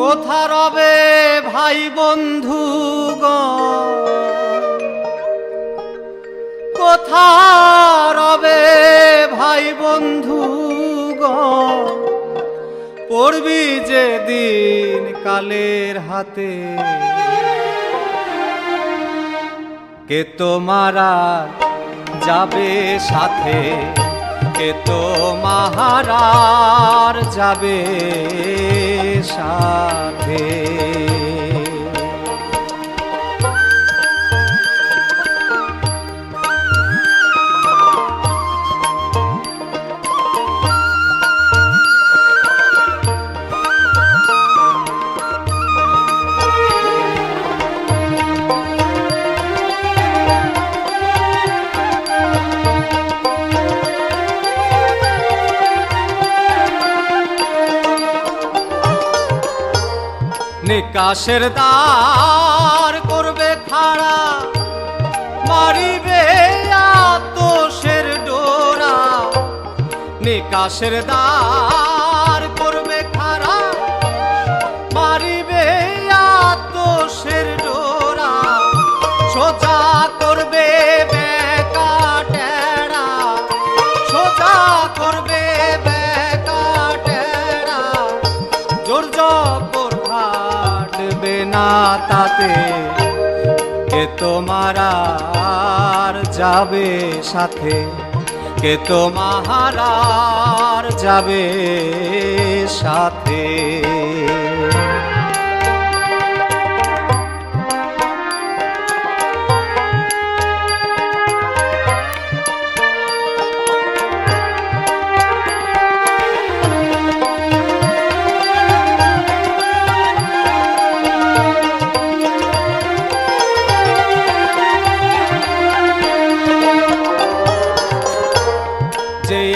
রবে ভাই বন্ধু কোথা রবে ভাই বন্ধু পড়বি যে দিন কালের হাতে। কে তোমারা যাবে সাথে? কে তো মাহারার যাবে? সাথে। নিকাশের দার করবে খাড়া মারিবে আতোষের ডোরা। নিকাশের দ্বার তাতে কে তোমার আর যাবে সাথে কে তোমার আর যাবে সাথে।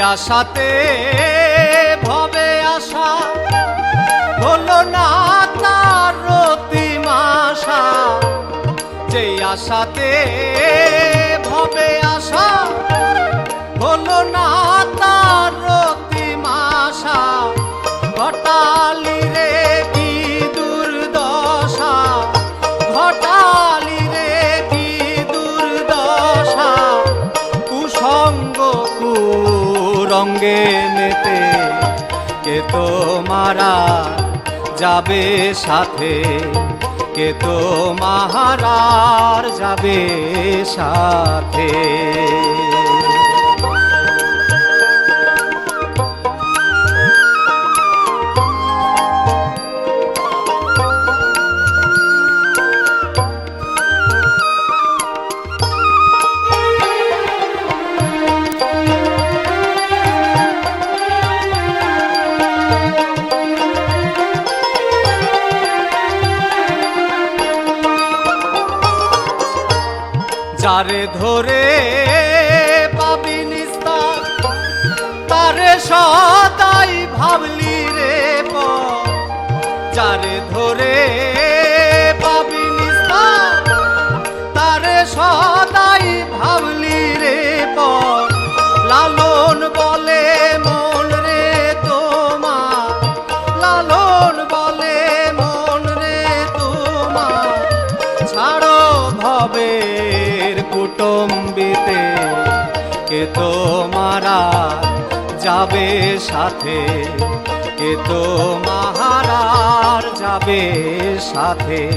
আশাতে ভবে আশা। হলো না তার রতিমাশা যে আশাতে ভবে আশা। হলো না কুরঙ্গে মেতে কে তো মারা যাবে সাথে? কে তো মাহারার যাবে সাথে? যারে ধরে পাবি নিস্তার তারে সদাই ভাবলি রে পারে ধরে কে তো মারা যাবে সাথে? কে তো মাহারার যাবে সাথে?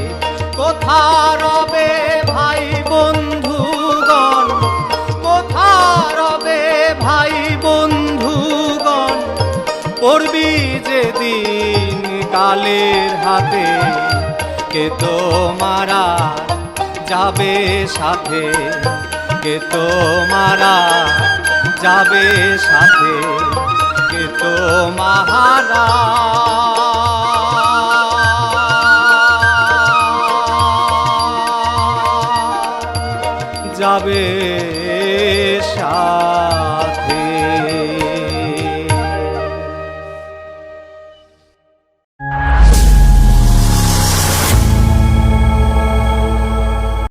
কোথা রবে ভাই বন্ধুগণ? কোথা রবে ভাই বন্ধুগণ? পড়বি যে দিন কালের হাতে। কে তো মারা যাবে সাথে? কে তো মারা যাবে সাথে কে তো মাহারা। যাবে